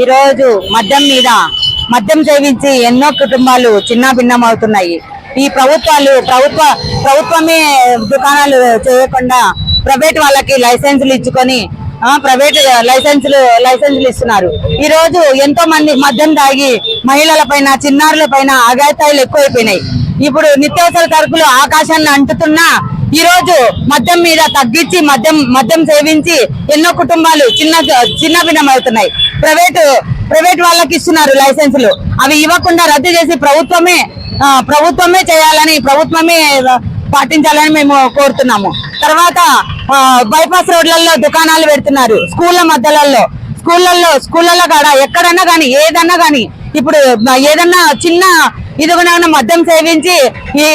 ఈరోజు మద్యం మీద మద్యం సేవించి ఎన్నో కుటుంబాలు చిన్న భిన్నమవుతున్నాయి. ఈ ప్రభుత్వాలు ప్రభుత్వ ప్రభుత్వమే దుకాణాలు చేయకుండా ప్రైవేట్ వాళ్ళకి లైసెన్సులు ఇచ్చుకొని ప్రైవేట్ లైసెన్సులు లైసెన్సులు ఇస్తున్నారు. ఈ రోజు ఎంతో మంది మద్యం తాగి మహిళల పైన చిన్నారుల పైన అఘాయితాలు ఎక్కువైపోయినాయి. ఇప్పుడు నిత్యావసర సరుకులు ఆకాశాన్ని అంటుతున్నా ఈ రోజు మద్యం మీద తగ్గించి మద్యం మద్యం సేవించి ఎన్నో కుటుంబాలు చిన్న చిన్న భిన్నమవుతున్నాయి. ప్రైవేటు ప్రైవేట్ వాళ్ళకి ఇస్తున్నారు లైసెన్సులు. అవి ఇవ్వకుండా రద్దు చేసి ప్రభుత్వమే ప్రభుత్వమే చేయాలని ప్రభుత్వమే పాటించాలని మేము కోరుతున్నాము. తర్వాత బైపాస్ రోడ్లలో దుకాణాలు పెడుతున్నారు స్కూళ్ళ మధ్యలలో స్కూళ్ళల్లో స్కూళ్ళల్లో కాడ ఎక్కడన్నా కానీ ఏదన్నా కానీ ఇప్పుడు ఏదన్నా చిన్న ఇదిగోనైనా మద్యం సేవించి ఈ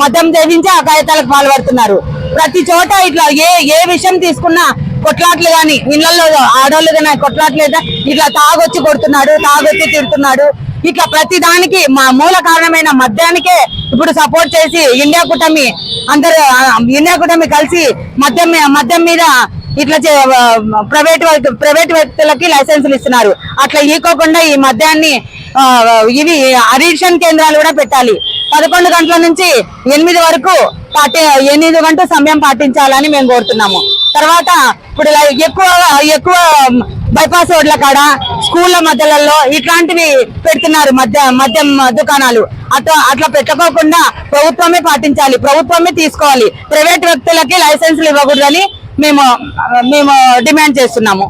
మద్యం సేవించి అకాయతాలకు పాల్పడుతున్నారు. ప్రతి చోట ఇట్లా ఏ ఏ విషయం తీసుకున్నా కొట్లాట్లు కానీ ఇళ్ళలో ఆడవాళ్ళు కానీ కొట్లాట్లు అయితే ఇట్లా తాగొచ్చి కొడుతున్నాడు తాగొచ్చి తిడుతున్నాడు. ఇట్లా ప్రతి దానికి మా మూల కారణమైన మద్యానికే ఇప్పుడు సపోర్ట్ చేసి ఇండియా కూటమి అందరు ఇండియా కూటమి కలిసి మద్యం మీ- మద్యం మీద ఇట్లా ప్రైవేట్ ప్రైవేట్ వ్యక్తులకి లైసెన్సులు ఇస్తున్నారు. అట్లా ఈకోకుండా ఈ మద్యాన్ని ఇవి అడిక్షన్ కేంద్రాలు కూడా పెట్టాలి. పదకొండు గంటల నుంచి ఎనిమిది వరకు పాటి ఎనిమిది గంటల సమయం పాటించాలని మేము కోరుతున్నాము. తర్వాత ఇప్పుడు ఎక్కువ ఎక్కువ బైపాస్ రోడ్ల కాడ స్కూళ్ళ మధ్యలలో ఇట్లాంటివి పెడుతున్నారు మద్య మద్యం దుకాణాలు. అట్లా అట్లా పెట్టుకోకుండా ప్రభుత్వమే పాటించాలి ప్రభుత్వమే తీసుకోవాలి. ప్రైవేట్ వ్యక్తులకి లైసెన్సులు ఇవ్వకూడదని మేము మేము డిమాండ్ చేస్తున్నాము.